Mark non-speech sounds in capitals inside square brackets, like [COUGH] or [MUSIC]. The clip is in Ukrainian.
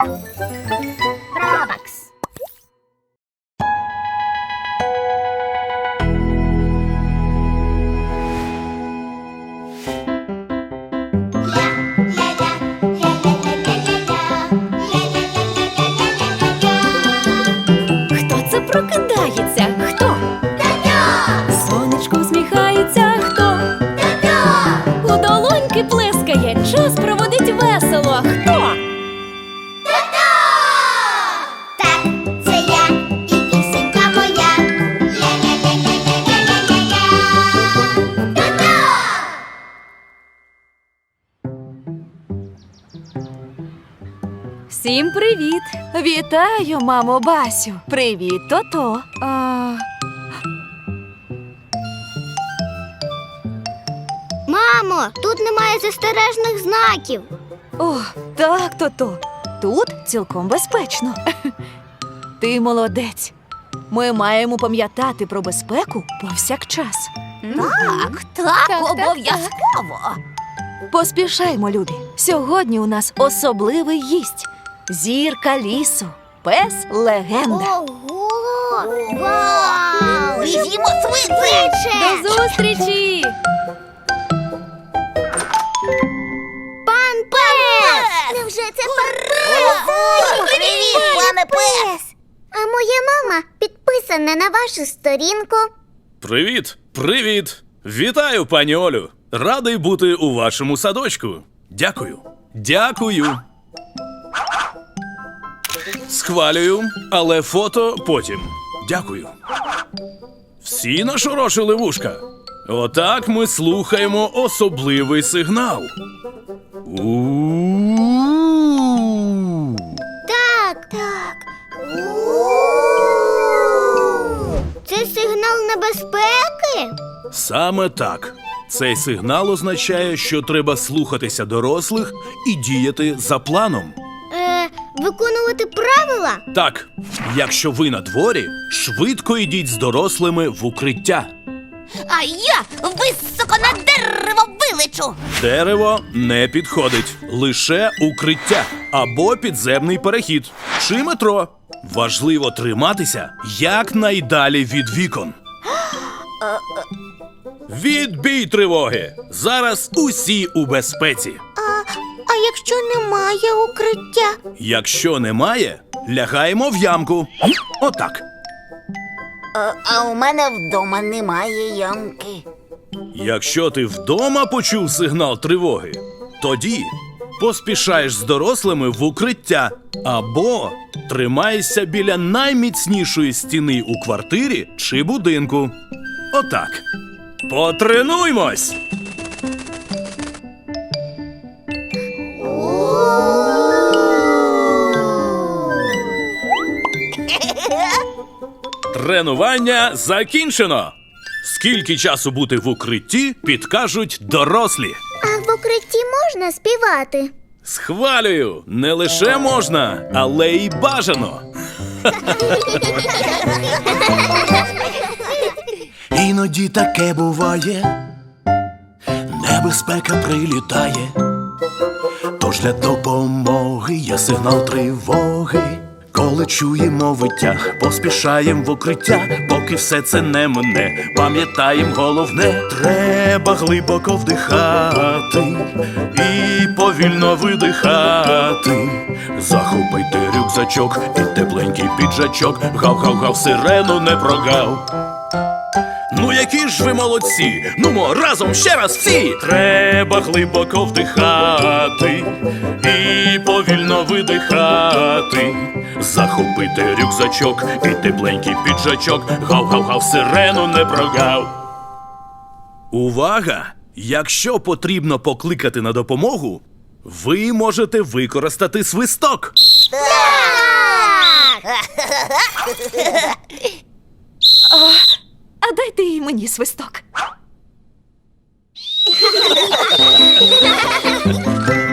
Música Всім привіт! Вітаю, мамо Басю! Привіт, тото! А... Мамо, тут немає застережних знаків. О, так, тото. Тут цілком безпечно. [LAUGHS] Ти молодець. Ми маємо пам'ятати про безпеку повсякчас. Так, так, обов'язково. Поспішаймо, любі. Сьогодні у нас особливий гість. Зірка лісу, пес легенда. Ого! Вау! Біжімо швидше! До зустрічі! Пан пес! Невже це пес? Привіт, пане пес! А моя мама підписана на вашу сторінку. Привіт, привіт! Вітаю, пані Олю! Радий бути у вашому садочку. Дякую. Дякую. Схвалюю, але фото потім. Дякую. Всі нашорошили вушка. Отак ми слухаємо особливий сигнал. Так, так. Це сигнал небезпеки? Саме так. Цей сигнал означає, що треба слухатися дорослих і діяти за планом. Виконувати правила? Так, якщо ви на дворі, швидко йдіть з дорослими в укриття. А я високо на дерево вилечу. Дерево не підходить, лише укриття або підземний перехід чи метро. Важливо триматися якнайдалі від вікон. [GASPS] Відбій тривоги! Зараз усі у безпеці. А якщо немає укриття? Якщо немає, лягаємо в ямку. Отак. А у мене вдома немає ямки. Якщо ти вдома почув сигнал тривоги, тоді поспішаєш з дорослими в укриття або тримаєшся біля найміцнішої стіни у квартирі чи будинку. Отак. Потренуймось! Тренування закінчено. Скільки часу бути в укритті, підкажуть дорослі. А в укритті можна співати? Схвалюю, не лише можна, але й бажано. Іноді таке буває, небезпека прилітає, тож для допомоги є сигнал тривоги. Коли чуємо виття, поспішаєм в укриття, поки все це не мине. Пам'ятаєм головне, треба глибоко вдихати і повільно видихати. Захопити рюкзачок і тепленький піджачок, гав-гав-гав, сирену не прогав. Ну які ж ви молодці! Нумо разом ще раз всі! Треба глибоко вдихати і повільно видихати. Захопити рюкзачок і тепленький піджачок, гав-гав-гав, сирену не прогав. Увага! Якщо потрібно покликати на допомогу, ви можете використати свисток. [LAUGHS] А дайте і мені свисток. [LAUGHS]